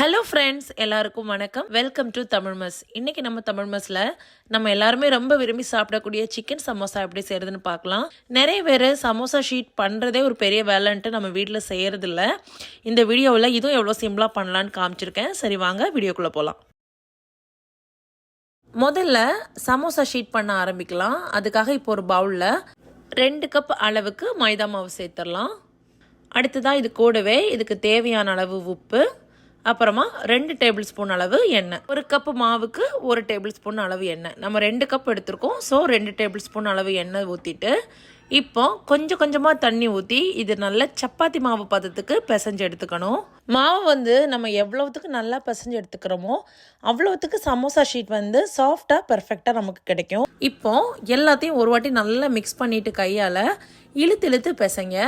Hello friends எல்லாருக்கும் வணக்கம். Welcome to Tamil மஸ் இன்னைக்கு நம்ம தமிழ் மஸ்ல நம்ம எல்லாருமே ரொம்ப விரும்பி சாப்பிடக்கூடிய சிக்கன் சமோசா எப்படி செய்யறதுன்னு பார்க்கலாம். நிறைய பேர் சமோசா ஷீட் பண்ணுறதே ஒரு பெரிய வேலைன்ட்டு நம்ம வீட்டில் செய்யறதில்ல. இந்த வீடியோவில் இதுவும் எவ்வளோ சிம்பிளாக பண்ணலான்னு காமிச்சிருக்கேன். சரி வாங்க வீடியோக்குள்ளே போகலாம் முதல்ல சமோசா ஷீட் பண்ண ஆரம்பிக்கலாம். அதுக்காக இப்போ ஒரு பவுலில் ரெண்டு கப் அளவுக்கு மைதா மாவு சேர்த்துடலாம். அடுத்ததாக இது கூடவே இதுக்கு தேவையான அளவு உப்பு அப்புறமா ரெண்டு டேபிள் ஸ்பூன் அளவு எண்ணெய். ஒரு கப் மாவுக்கு ஒரு டேபிள் ஸ்பூன் அளவு எண்ணெய். நம்ம ரெண்டு கப் எடுத்திருக்கோம். ஸோ ரெண்டு டேபிள் ஸ்பூன் அளவு எண்ணெய் ஊற்றிட்டு இப்போ கொஞ்சம் கொஞ்சமாக தண்ணி ஊற்றி இது நல்ல சப்பாத்தி மாவு பதத்துக்கு பிசைஞ்சு எடுத்துக்கணும். மாவு வந்து நம்ம எவ்வளோத்துக்கு நல்லா பிசைஞ்சு எடுத்துக்கிறோமோ அவ்வளோத்துக்கு சமோசா ஷீட் வந்து சாஃப்டாக பெர்ஃபெக்டாக நமக்கு கிடைக்கும். இப்போ எல்லாத்தையும் ஒரு வாட்டி நல்லா மிக்ஸ் பண்ணிட்டு கையால் இழுத்து இழுத்து பிசைங்க.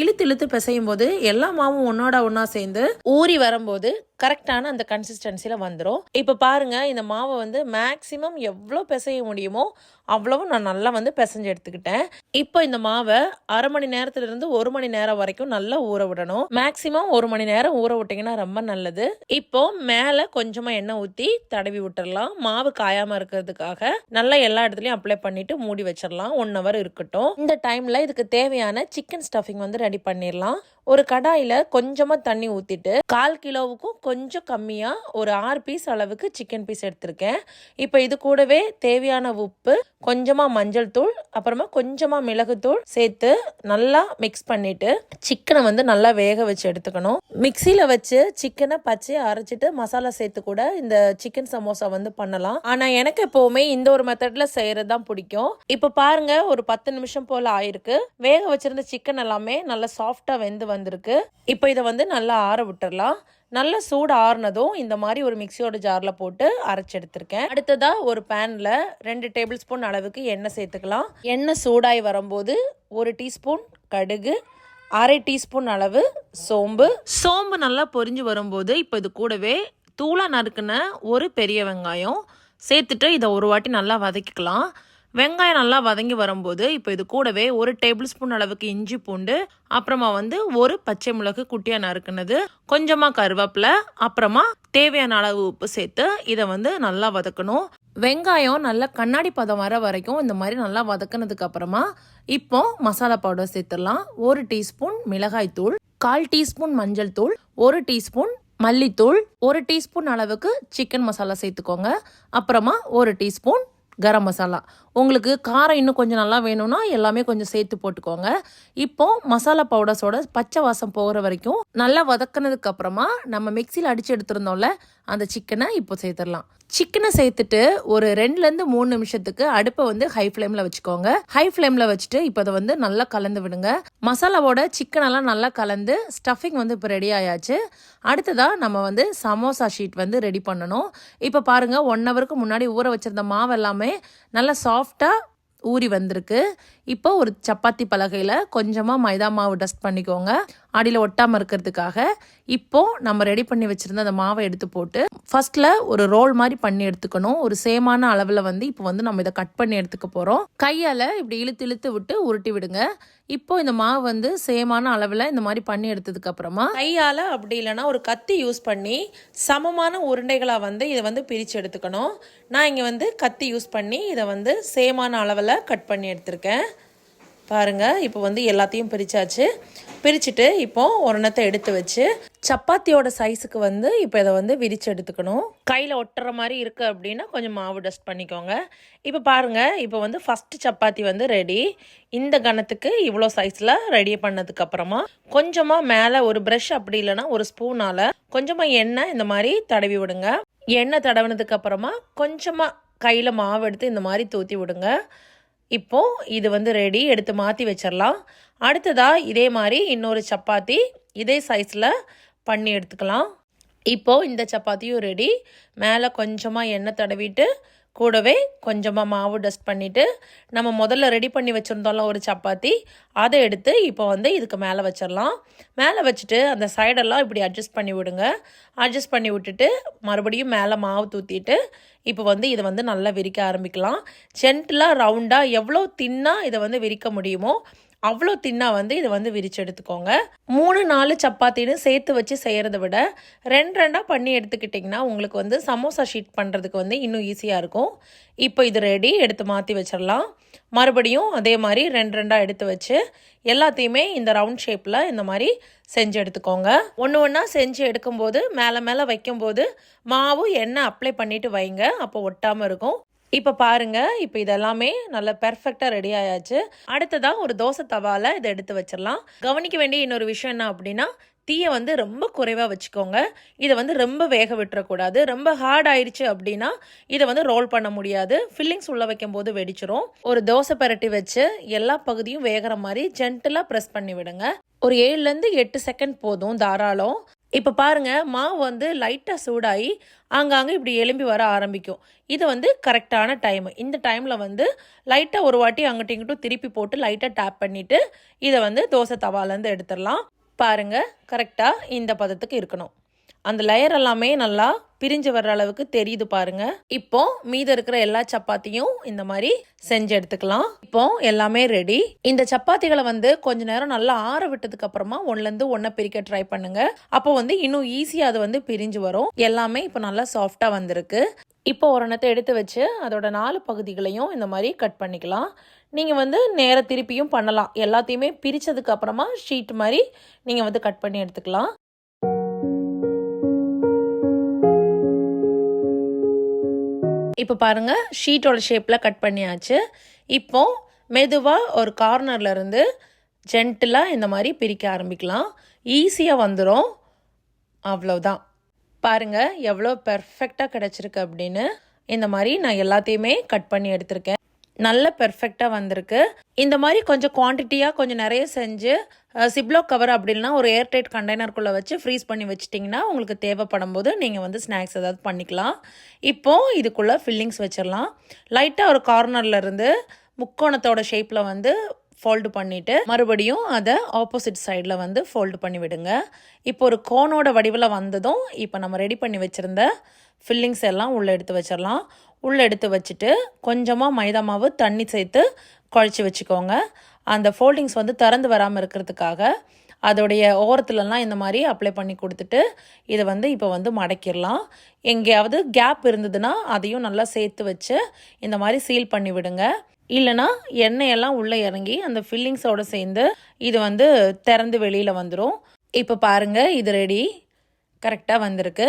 இழுத்து இழுத்து பிசையும் போது எல்லா மாவும் ஒன்றோட ஒன்றா சேர்ந்து ஊறி வரும்போது கரெக்டான அந்த கன்சிஸ்டன்சியில் வந்துடும் இப்போ பாருங்கள் இந்த மாவை வந்து மேக்ஸிமம் எவ்வளோ பிசைய முடியுமோ அவ்வளவும் நான் நல்லா வந்து பிசைஞ்சு எடுத்துக்கிட்டேன். இப்போ இந்த மாவை அரை மணி நேரத்துல இருந்து ஒரு மணி நேரம் வரைக்கும் நல்லா ஊற விடணும். மேக்ஸிமம் ஒரு மணி நேரம் ஊற விட்டிங்கன்னா ரொம்ப நல்லது. இப்போ மேலே கொஞ்சமாக எண்ணெய் ஊற்றி தடவி விட்டுடலாம் மாவு காயாமல் இருக்கிறதுக்காக நல்லா எல்லா இடத்துலையும் அப்ளை பண்ணிட்டு மூடி வச்சிடலாம் ஒன் ஹவர் இருக்கட்டும். இந்த டைமில் இதுக்கு தேவையான சிக்கன் ஸ்டஃபிங் வந்து ரெடி பண்ணிடலாம் ஒரு கடாயில கொஞ்சமா தண்ணி ஊத்திட்டு கால் கிலோவுக்கும் கொஞ்சம் கம்மியா ஒரு ஆறு பீஸ் அளவுக்கு சிக்கன் பீஸ் எடுத்திருக்கேன். இப்போ இது கூடவே தேவையான உப்பு கொஞ்சமா மஞ்சள் தூள் அப்புறமா கொஞ்சமா மிளகுத்தூள் சேர்த்து நல்லா மிக்ஸ் பண்ணிட்டு சிக்கனை வந்து நல்லா வேக வச்சு எடுத்துக்கணும். மிக்சியில வச்சு சிக்கனை பச்சையை அரைச்சிட்டு மசாலா சேர்த்து கூட இந்த சிக்கன் சமோசா வந்து பண்ணலாம். ஆனா எனக்கு எப்பவுமே இந்த ஒரு மெத்தட்ல செய்கிறது தான் பிடிக்கும். இப்போ பாருங்க ஒரு பத்து நிமிஷம் போல ஆயிருக்கு. வேக வச்சிருந்த சிக்கன் எல்லாமே நல்லா சாஃப்டா வெந்து வந்திருக்கு. இப்போ இதை வந்து நல்லா ஆற விட்டுடலாம் நல்லா சூடு ஆறுனதும் இந்த மாதிரி ஒரு மிக்சியோட ஜாரில் போட்டு அரைச்சி எடுத்திருக்கேன். அடுத்ததாக ஒரு பேனில் ரெண்டு டேபிள் ஸ்பூன் அளவுக்கு எண்ணெய் சேர்த்துக்கலாம். எண்ணெய் சூடாகி வரும்போது ஒரு டீஸ்பூன் கடுகு அரை டீஸ்பூன் அளவு சோம்பு. சோம்பு நல்லா பொரிஞ்சு வரும்போது இப்போ இது கூடவே தூளாக நறுக்குன ஒரு பெரிய வெங்காயம் சேர்த்துட்டு இதை ஒரு வாட்டி நல்லா வதக்கிக்கலாம். வெங்காயம் நல்லா வதங்கி வரும்போது இப்போ இது கூடவே ஒரு டேபிள் ஸ்பூன் அளவுக்கு இஞ்சி பூண்டு அப்புறமா வந்து ஒரு பச்சை மிளகு குட்டியாக நறுக்குனது கொஞ்சமாக கருவேப்பிலை அப்புறமா தேவையான அளவு உப்பு சேர்த்து இதை வந்து நல்லா வதக்கணும். வெங்காயம் நல்லா கண்ணாடி பதம் வர வரைக்கும் இந்த மாதிரி நல்லா வதக்குனதுக்கு அப்புறமா இப்போ மசாலா பவுடர் சேர்த்துடலாம். ஒரு டீஸ்பூன் மிளகாய் தூள் கால் டீஸ்பூன் மஞ்சள் தூள் ஒரு டீஸ்பூன் மல்லித்தூள் ஒரு டீஸ்பூன் அளவுக்கு சிக்கன் மசாலா சேர்த்துக்கோங்க. அப்புறமா ஒரு டீஸ்பூன் கரம் மசாலா. உங்களுக்கு காரம் இன்னும் கொஞ்சம் நல்லா வேணும்னா எல்லாமே கொஞ்சம் சேர்த்து போட்டுக்கோங்க. இப்போ மசாலா பவுடர்ஸோட பச்சை வாசம் போகிற வரைக்கும் நல்லா வதக்கினதுக்கு அப்புறமா நம்ம மிக்சியில் அடித்து எடுத்திருந்தோம்ல அந்த சிக்கனை இப்போ சேர்த்துடலாம். சிக்கனை சேர்த்துட்டு ஒரு ரெண்டுலேருந்து மூணு நிமிஷத்துக்கு அடுப்பை வந்து ஹை ஃப்ளேமில் வச்சுக்கோங்க. ஹை ஃப்ளேமில் வச்சுட்டு இப்போ அதை வந்து நல்லா கலந்து விடுங்க. மசாலாவோட சிக்கனெல்லாம் நல்லா கலந்து ஸ்டஃபிங் வந்து இப்போ ரெடி ஆயாச்சு. அடுத்ததாக நம்ம வந்து சமோசா ஷீட் வந்து ரெடி பண்ணணும். இப்போ பாருங்க ஒன் ஹவருக்கு முன்னாடி ஊற வச்சிருந்த மாவு எல்லாமே நல்லா சாஃப்டாக ஊறி வந்திருக்கு. இப்போ ஒரு சப்பாத்தி பலகையில் கொஞ்சமாக மைதா மாவு டஸ்ட் பண்ணிக்கோங்க. அடியில் ஒட்டாமல் இருக்கிறதுக்காக இப்போது நம்ம ரெடி பண்ணி வச்சுருந்த அந்த மாவை எடுத்து போட்டு ஃபர்ஸ்ட்ல ஒரு ரோல் மாதிரி பண்ணி எடுத்துக்கணும். ஒரு சேமான அளவில் வந்து இப்போ வந்து நம்ம இதை கட் பண்ணி எடுத்துக்க போகிறோம் கையால் இப்படி இழுத்து இழுத்து விட்டு உருட்டி விடுங்க. இப்போ இந்த மாவு வந்து சேமான அளவில் இந்த மாதிரி பண்ணி எடுத்ததுக்கு அப்புறமா கையால் அப்படி இல்லைன்னா ஒரு கத்தி யூஸ் பண்ணி சமமான உருண்டைகளாக வந்து இதை வந்து பிரித்து எடுத்துக்கணும். நான் இங்கே வந்து கத்தி யூஸ் பண்ணி இதை வந்து சேமான அளவில் கட் பண்ணி எடுத்திருக்கேன். பாருங்கள் இப்போ வந்து எல்லாத்தையும் பிரித்தாச்சு பிரிச்சுட்டு இப்போ ஒரணத்தை எடுத்து வச்சு சப்பாத்தியோட சைஸுக்கு வந்து இப்போ இதை வந்து விரிச்சு எடுத்துக்கணும். கையில் ஒட்டுற மாதிரி இருக்குது அப்படின்னா கொஞ்சம் மாவு டஸ்ட் பண்ணிக்கோங்க. இப்போ பாருங்கள் இப்போ வந்து ஃபஸ்ட்டு சப்பாத்தி வந்து ரெடி இந்த கணத்துக்கு இவ்வளோ சைஸில் ரெடி பண்ணதுக்கப்புறமா கொஞ்சமாக மேலே ஒரு ப்ரஷ் அப்படி இல்லைன்னா ஒரு ஸ்பூனால் கொஞ்சமாக எண்ணெய் இந்த மாதிரி தடவி விடுங்க. எண்ணெய் தடவினதுக்கப்புறமா கொஞ்சமாக கையில் மாவு எடுத்து இந்த மாதிரி தூத்தி விடுங்க. இப்போ இது வந்து ரெடி எடுத்து மாற்றி வச்சிடலாம் அடுத்ததாக இதே மாதிரி இன்னொரு சப்பாத்தி இதே சைஸில் பண்ணி எடுத்துக்கலாம். இப்போது இந்த சப்பாத்தியும் ரெடி மேலே கொஞ்சமாக எண்ணெய் தடவிட்டு கூடவே கொஞ்சமாக மாவு டஸ்ட் பண்ணிவிட்டு நம்ம முதல்ல ரெடி பண்ணி வச்சுருந்தோம்ல ஒரு சப்பாத்தி அதை எடுத்து இப்போ வந்து இதுக்கு மேலே வச்சிடலாம். மேலே வச்சுட்டு அந்த சைடெல்லாம் இப்படி அட்ஜஸ்ட் பண்ணி விடுங்க. அட்ஜஸ்ட் பண்ணி விட்டுட்டு மறுபடியும் மேலே மாவு தூத்திட்டு இப்போ வந்து இதை வந்து நல்லா விரிக்க ஆரம்பிக்கலாம். ஜென்டிலாக ரவுண்டாக எவ்வளோ தின்னாக இதை வந்து விரிக்க முடியுமோ அவ்வளோ தின்னா வந்து இதை வந்து விரிச்சு எடுத்துக்கோங்க. மூணு நாலு சப்பாத்தின்னு சேர்த்து வச்சு செய்கிறத விட ரெண்டு ரெண்டாக பண்ணி எடுத்துக்கிட்டிங்கன்னா உங்களுக்கு வந்து சமோசா ஷீட் பண்ணுறதுக்கு வந்து இன்னும் ஈஸியாக இருக்கும். இப்போ இது ரெடி எடுத்து மாற்றி வச்சிடலாம். மறுபடியும் அதே மாதிரி ரெண்டு ரெண்டாக எடுத்து வச்சு எல்லாத்தையுமே இந்த ரவுண்ட் ஷேப்பில் இந்த மாதிரி செஞ்சு எடுத்துக்கோங்க. ஒன்று ஒன்றா செஞ்சு எடுக்கும்போது மேலே மேலே வைக்கும்போது மாவு எண்ணெய் அப்ளை பண்ணிவிட்டு வைங்க. அப்போ ஒட்டாமல் இருக்கும். இப்போ பாருங்க இப்போ இதெல்லாமே நல்லா பெர்ஃபெக்டாக ரெடி ஆயாச்சு. அடுத்ததாக ஒரு தோசை தவால இதை எடுத்து வச்சிடலாம். கவனிக்க வேண்டிய இன்னொரு விஷயம் என்ன அப்படின்னா தீயை வந்து ரொம்ப குறைவாக வச்சுக்கோங்க. இதை வந்து ரொம்ப வேக விட்டுறக்கூடாது. ரொம்ப ஹார்ட் ஆயிடுச்சு அப்படின்னா இதை வந்து ரோல் பண்ண முடியாது. ஃபில்லிங்ஸ் உள்ள வைக்கும் போது வெடிச்சிரும். ஒரு தோசை பரட்டி வச்சு எல்லா பகுதியும் வேகிற மாதிரி ஜென்டலாக ப்ரெஸ் பண்ணி விடுங்க. ஒரு ஏழுலேருந்து எட்டு செகண்ட் போதும் தாராளம். இப்போ பாருங்கள் மாவு வந்து லைட்டாக சூடாகி ஆங்காங்கே இப்படி எலும்பி வர ஆரம்பிக்கும். இது வந்து கரெக்டான டைம் இந்த டைமில் வந்து லைட்டாக ஒரு வாட்டி அங்கிட்ட இங்கிட்டும் திருப்பி போட்டு லைட்டாக டேப் பண்ணிவிட்டு இதை வந்து தோசை தவாலேருந்து எடுத்துடலாம். பாருங்கள் கரெக்டாக இந்த பதத்துக்கு இருக்கணும். அந்த லேயர் எல்லாமே நல்லா பிரிஞ்சு வர்ற அளவுக்கு தெரியுது பாருங்க. இப்போ மீத இருக்கிற எல்லா சப்பாத்தியும் இந்த மாதிரி செஞ்சு எடுத்துக்கலாம். இப்போ எல்லாமே ரெடி இந்த சப்பாத்திகளை வந்து கொஞ்ச நேரம் நல்லா ஆற விட்டதுக்கு அப்புறமா ஒன்ல இருந்து ஒன்ன பிரிக்க ட்ரை பண்ணுங்க. அப்போ வந்து இன்னும் ஈஸியா அது வந்து பிரிஞ்சு வரும். எல்லாமே இப்போ நல்லா சாஃப்டா வந்திருக்கு. இப்போ ஒரு எண்ணத்தை எடுத்து வச்சு அதோட நாலு பகுதிகளையும் இந்த மாதிரி கட் பண்ணிக்கலாம். நீங்கள் வந்து நேர திருப்பியும் பண்ணலாம். எல்லாத்தையுமே பிரித்ததுக்கு அப்புறமா ஷீட் மாதிரி நீங்கள் வந்து கட் பண்ணி எடுத்துக்கலாம். இப்போ பாருங்கள் ஷீட்டோட ஷேப்பில் கட் பண்ணியாச்சு. இப்போது மெதுவாக ஒரு கார்னர்லேருந்து ஜென்டிலாக இந்த மாதிரி பிரிக்க ஆரம்பிக்கலாம். ஈஸியாக வந்துடும் அவ்வளோதான் பாருங்கள் எவ்வளோ பெர்ஃபெக்டாக கிடச்சிருக்கு அப்படின்னு. இந்த மாதிரி நான் எல்லாத்தையுமே கட் பண்ணி எடுத்திருக்கேன். நல்ல பெர்ஃபெக்டாக வந்திருக்கு. இந்த மாதிரி கொஞ்சம் குவான்டிட்டியாக கொஞ்சம் நிறைய செஞ்சு சிப்ளோ கவர் அப்படின்னா ஒரு ஏர்டைட் கண்டெய்னருக்குள்ளே வச்சு ஃப்ரீஸ் பண்ணி வச்சிட்டிங்கன்னா உங்களுக்கு தேவைப்படும் போது நீங்கள் வந்து ஸ்நாக்ஸ் ஏதாவது பண்ணிக்கலாம். இப்போது இதுக்குள்ளே ஃபில்லிங்ஸ் வச்சிடலாம். லைட்டாக ஒரு கார்னர்லேருந்து முக்கோணத்தோட ஷேப்பில் வந்து ஃபோல்டு பண்ணிவிட்டு மறுபடியும் அதை ஆப்போசிட் சைடில் வந்து ஃபோல்டு பண்ணி விடுங்க. இப்போ ஒரு கோனோட வடிவில் வந்ததும் இப்போ நம்ம ரெடி பண்ணி வச்சுருந்த ஃபில்லிங்ஸ் எல்லாம் உள்ளே எடுத்து வச்சிடலாம். உள்ளே எடுத்து வச்சுட்டு கொஞ்சமாக மைதா மாவு தண்ணி சேர்த்து குழச்சி வச்சுக்கோங்க. அந்த ஃபோல்டிங்ஸ் வந்து திறந்து வராமல் இருக்கிறதுக்காக அதோடைய ஓரத்துலலாம் இந்த மாதிரி அப்ளை பண்ணி கொடுத்துட்டு இதை வந்து இப்போ வந்து மடக்கிடலாம். எங்கேயாவது கேப் இருந்ததுன்னா அதையும் நல்லா சேர்த்து வச்சு இந்த மாதிரி சீல் பண்ணி விடுங்க. இல்லைனா எண்ணெயெல்லாம் உள்ளே இறங்கி அந்த ஃபில்லிங்ஸோடு சேர்ந்து இது வந்து திறந்து வெளியில் வந்துடும் இப்போ பாருங்கள் இது ரெடி கரெக்டாக வந்திருக்கு.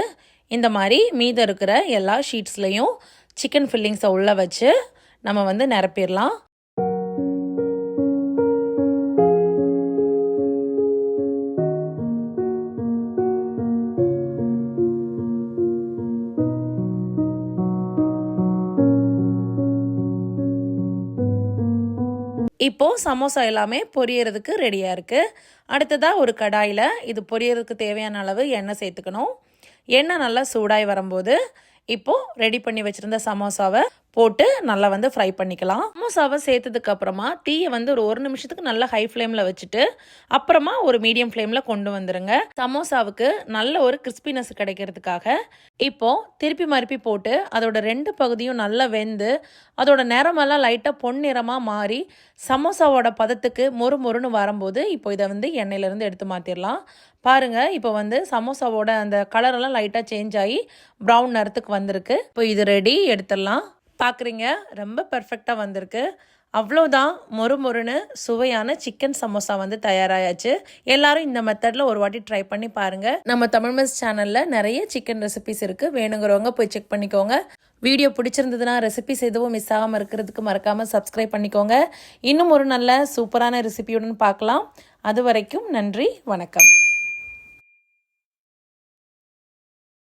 இந்த மாதிரி மீதம் இருக்கிற எல்லா ஷீட்ஸ்லேயும் சிக்கன் ஃபில்லிங்ஸை உள்ளே வச்சு நம்ம வந்து நிரப்பிடலாம். இப்போது சமோசா எல்லாமே பொரியறதுக்கு ரெடியாக இருக்குது அடுத்ததாக ஒரு கடாயில் இது பொரியறதுக்கு தேவையான அளவு எண்ணெய் சேர்த்துக்கணும். எண்ணெய் நல்லா சூடாகி வரும்போது இப்போது ரெடி பண்ணி வச்சுருந்த சமோசாவை போட்டு நல்லா வந்து ஃப்ரை பண்ணிக்கலாம். சமோசாவை சேர்த்ததுக்கு அப்புறமா தீயை வந்து ஒரு ஒரு நிமிஷத்துக்கு நல்லா ஹை ஃப்ளேமில் வச்சுட்டு அப்புறமா ஒரு மீடியம் ஃப்ளேமில் கொண்டு வந்துருங்க. சமோசாவுக்கு நல்ல ஒரு கிறிஸ்பினஸ் கிடைக்கிறதுக்காக இப்போ திருப்பி மறுப்பி போட்டு அதோட ரெண்டு பகுதியும் நல்லா வெந்து அதோட நிறமெல்லாம் லைட்டாக பொன்னிறமாக மாறி சமோசாவோட பதத்துக்கு மொறு மொறுன்னு வரும்போது இப்போ இதை வந்து எண்ணெயிலேருந்து எடுத்து மாற்றிடலாம் பாருங்கள் இப்போ வந்து சமோசாவோட அந்த கலரெல்லாம் லைட்டாக சேஞ்ச் ஆகி ப்ரௌன் நிறத்துக்கு வந்திருக்கு. இப்போ இது ரெடி எடுத்துடலாம். பார்க்குறீங்க ரொம்ப பர்ஃபெக்டாக வந்திருக்கு. அவ்வளோதான் மொறு மொறுன்னு சுவையான சிக்கன் சமோசா வந்து தயாராயாச்சு. எல்லாரும் இந்த மெத்தடில் ஒரு வாட்டி ட்ரை பண்ணி பாருங்கள் நம்ம தமிழ் மிஸ் சேனலில் நிறைய சிக்கன் ரெசிபிஸ் இருக்குது வேணுங்கிறவங்க போய் செக் பண்ணிக்கோங்க. வீடியோ பிடிச்சிருந்ததுன்னா ரெசிபிஸ் எதுவும் மிஸ் ஆகாமல் இருக்கிறதுக்கு மறக்காமல் சப்ஸ்கிரைப் பண்ணிக்கோங்க. இன்னும் ஒரு நல்ல சூப்பரான ரெசிபியுடன் பார்க்கலாம். அது வரைக்கும் நன்றி வணக்கம்.